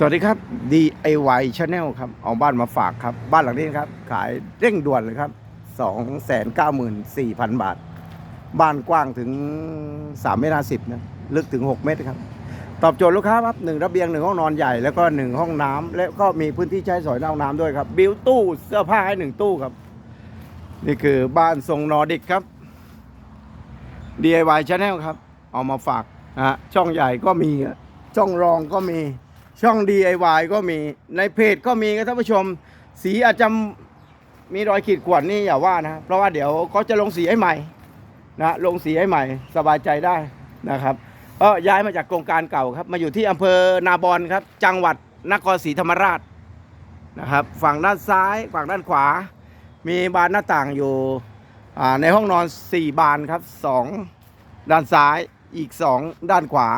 สวัสดีครับ DIY Channel ครับเอาบ้านมาฝากครับ บ้านหลังนี้ครับ ขายเร่งด่วนเลยครับ 294,000 บาท บ้านกว้างถึง 3 เมตร50นะลึกถึง 6 เมตรครับ ตอบโจทย์ลูกค้าครับหนึ่งระเบียงหนึ่งห้องนอนใหญ่แล้วก็หนึ่งห้องน้ำและก็มีพื้นที่ใช้สอยในห้องน้ำด้วยครับ บิวตู้เสื้อผ้าให้หนึ่งตู้ครับ นี่คือบ้านทรงนอร์ดิกครับ DIY Channel ครับ เอามาฝากนะฮะช่องใหญ่ก็มีช่องรองก็มี ช่อง DIY ก็มีในเพจก็มีครับท่านผู้ชม สีอาจจะมีรอยขีดข่วนนี่อย่าว่านะ เพราะว่าเดี๋ยวเขาจะลงสีให้ใหม่นะลงสีให้ใหม่สบายใจได้นะครับก็ย้ายมาจากโครงการเก่าครับ มาอยู่ที่อำเภอนาบอนครับ จังหวัดนครศรีธรรมราชนะครับ ฝั่งด้านซ้ายฝั่งด้านขวา มีบานหน้าต่างอยู่ในห้องนอน 4 บานครับ 2 ด้านซ้ายอีก 2 ด้านขวา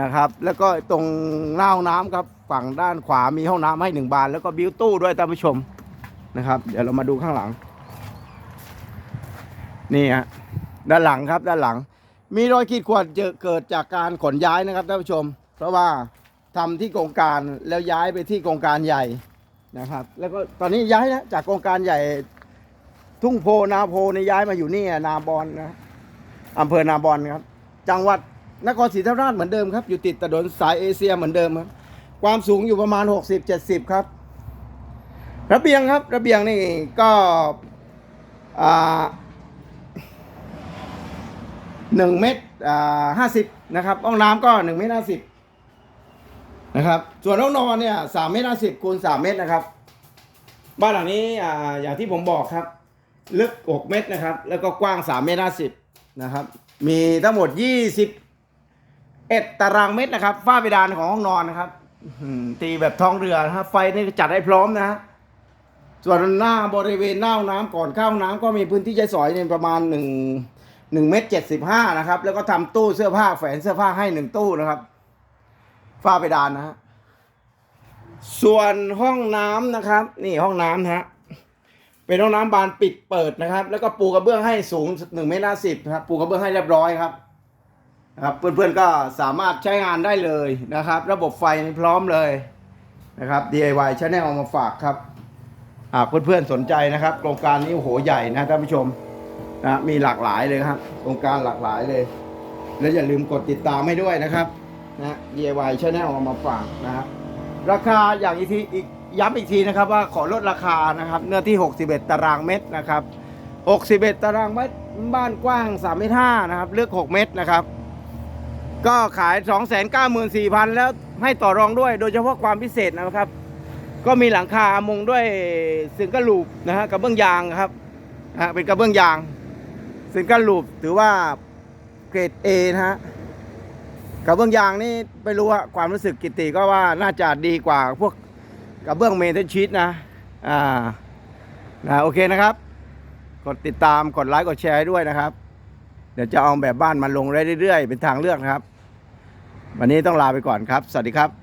นะครับ แล้วก็ตรงหน้าห้องน้ำครับฝั่งด้านขวามีห้องน้ำให้1บาน แล้วก็บิวตู้ด้วยท่านผู้ชมนะครับ เดี๋ยวเรามาดูข้างหลัง นี่ฮะด้านหลังครับด้านหลัง มีรอยขีดข่วนเกิดจากการขนย้ายนะครับท่านผู้ชม เพราะว่าทำที่โครงการแล้วย้ายไปที่โครงการใหญ่นะครับ แล้วก็ตอนนี้ย้ายนะจากโครงการใหญ่ทุ่งโพนาโพในยย้ายมาอยู่นี่นาบอนนะอำเภอนาบอนครับ จังหวัด นครศรีธรรมราชเหมือนเดิมครับ อยู่ติดถนนสายเอเชียเหมือนเดิมครับ ความสูงอยู่ประมาณ 60-70 ครับ ระเบียงครับ ระเบียงนี่ก็หนึ่งเมตรห้าสิบนะครับ ห้องน้ำก็หนึ่งเมตรห้าสิบนะครับ ส่วนห้องนอนเนี่ยสามเมตรห้าสิบคูณสามเมตรนะครับ บ้านหลังนี้อ่าอย่างที่ผมบอกครับ ลึก6เมตรนะครับ แล้วก็กว้าง3เมตร50นะครับ มีทั้งหมด 21ตารางเมตรนะครับ ฝ้าเพดานของห้องนอนนะครับตีแบบท้องเรือนะครับไฟนี่จัดให้พร้อมนะฮะส่วนหน้าบริเวณหน้าห้องน้ำก่อนเข้าห้องน้ำก็มีพื้นที่ใช้สอยเนี่ยประมาณ1 1เมตร75นะครับ แล้วก็ทำตู้เสื้อผ้าแฝนเสื้อผ้าให้1ตู้นะครับ ฝ้าเพดานนะฮะส่วนห้องน้ำนะครับ นี่ห้องน้ำนะฮะเป็นห้องน้ำบานปิดเปิดนะครับ แล้วก็ปูกระเบื้องให้สูงหนึ่งเมตรห้าสิบนะครับปูกระเบื้องให้เรียบร้อยครับ นะครับเพื่อนๆก็สามารถใช้งานได้เลยนะครับ ระบบไฟนี่พร้อมเลยนะครับ DIY Channel เอามาฝากครับหากเพื่อนๆสนใจนะครับ โครงการนี้โอ้โหใหญ่นะท่านผู้ชมนะมีหลากหลายเลยครับ โครงการหลากหลายเลย และอย่าลืมกดติดตามให้ด้วยนะครับนะ DIY Channel เอามาฝากนะครับราคาอย่างอีกทีอีกย้ำอีกทีนะครับว่าขอลดราคานะครับเนื้อที่ 61 ตารางเมตรนะครับ 61 ตารางเมตรบ้านกว้าง3เมตร5นะครับเลือก 6 เมตรนะครับ ก็ขาย 294,000 แล้วให้ต่อรองด้วย โดยเฉพาะความพิเศษนะครับ ก็มีหลังคามุงด้วยซิงเกิลลูปนะฮะกระเบื้องยางครับนะฮะเป็นกระเบื้องยางซิงเกิลลูปถือว่าเกรด A นะฮะกระเบื้องยางนี่ไม่รู้ว่าความรู้สึกกิติก็ว่าน่าจะดีกว่าพวกกระเบื้องเมทัลชีตนะอ่านะโอเคนะครับ กดติดตามกดไลค์กดแชร์ให้ด้วยนะครับ เดี๋ยวจะเอาแบบบ้านมาลงเรื่อยๆเป็นทางเลือกนะครับ วันนี้ต้องลาไปก่อนครับ สวัสดีครับ